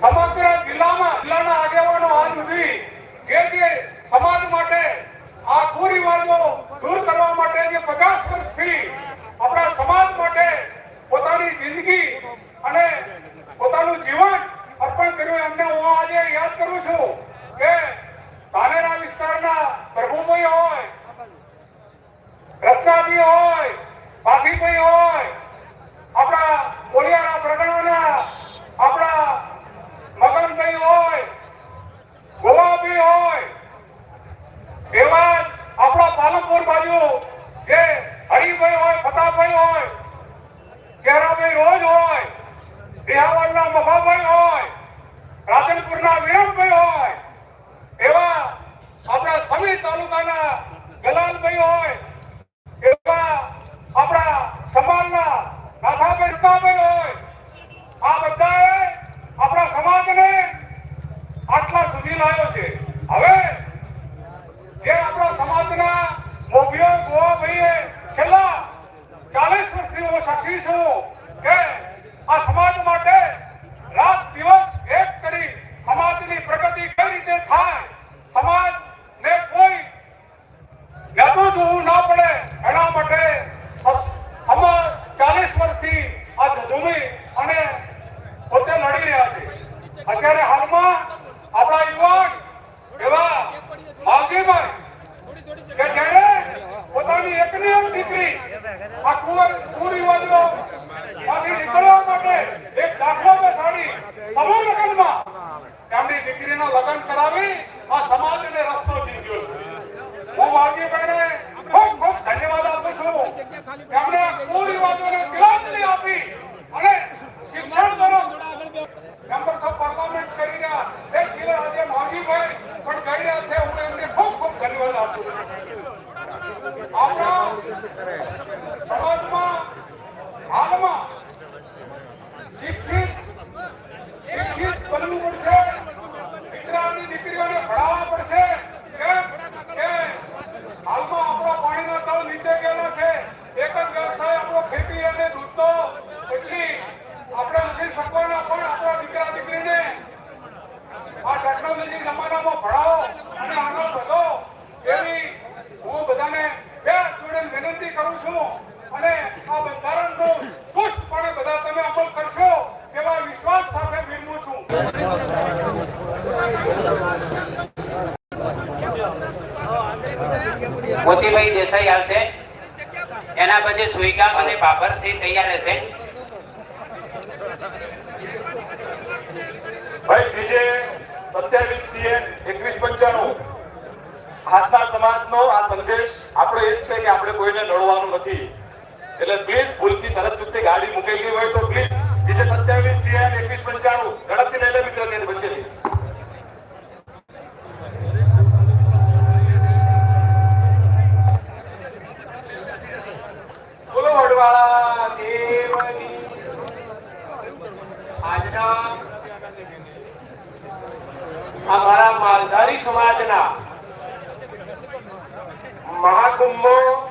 સમગ્ર જિલ્લામાં જિલ્લાના આગેવાનો આજ સુધી જે જે સમાજ માટે આ કુરિવાજો દૂર કરવા માટે જે પચાસ વર્ષથી આપણા સમાજ માટે પોતાની જિંદગી અને પોતાનું જીવન અર્પણ કર્યું એમને હું આજે યાદ કરું છું કે ધાનેરા વિસ્તારના પ્રભુભાઈ હોય, રત્નાજી હોય પાઠીભાઈ હોય આપણા તાલુકાના ગલાલભાઈ હોય, એવા આપણા સમાજના નાથાભાઈ રૂપાભાઈ હોય, આ બધાએ આપણા સમાજને આટલા સુધી લાવ્યો છે. હવે જે આપણા સમાજના મોભીઓ ગોવાભાઈએ છેલ્લા ચાલીસ વર્ષથી હું સાક્ષી છું કે આ સમાજ માટે રાત દિવસ એક કરી સમાજની પ્રગતિ કઈ રીતે થાય સમાજને કોઈ નેતું જોવું ના પડે એના માટે સ- સમાજ ચાલીસ વર્ષથી આ ઝઝુમી અને પોતે લડી રહ્યા છે અત્યારે હાલમાં આપણા યુવાન એવા માલજીભાઈ કે જેણે પોતાની એકની એક દીકરી આ કુંવર અને શિક્ષણ તરફ મેમ્બર્સ પાર્લામેન્ટ કરી રહ્યા એક પણ જઈ રહ્યા છે. ખૂબ ખૂબ ધન્યવાદ આપું આપણા હાલમાં શિક્ષિત શિક્ષિત બનવું પડશે. દીકરાની દીકરીઓને ભણાવવા પડશે. કેમ? કે હાલમાં આપણા પાણીના તળ નીચે ગયેલા છે. એક જ વ્યવસાય આપણો ખેતી અને હું બધાને બે જોડે વિનંતી કરું છું. અને આ બંધારણનો મોતીભાઈ દેસાઈ આવશે. એના પછી સુઈગામ અને બાબરથી તૈયાર રહેશે. ભાઈ જીજે સત્યાવીસ સીએ એકવીસ પંચાણું. સમાજ સમાજનો આ સંદેશ આપણો એ જ છે કે આપણે કોઈને લડવાનું નથી. એટલે પ્લીઝ ભૂલથી સરસ રીતે ગાડી મૂકેલી હોય તો માલધારી સમાજના મહાકુંભમાં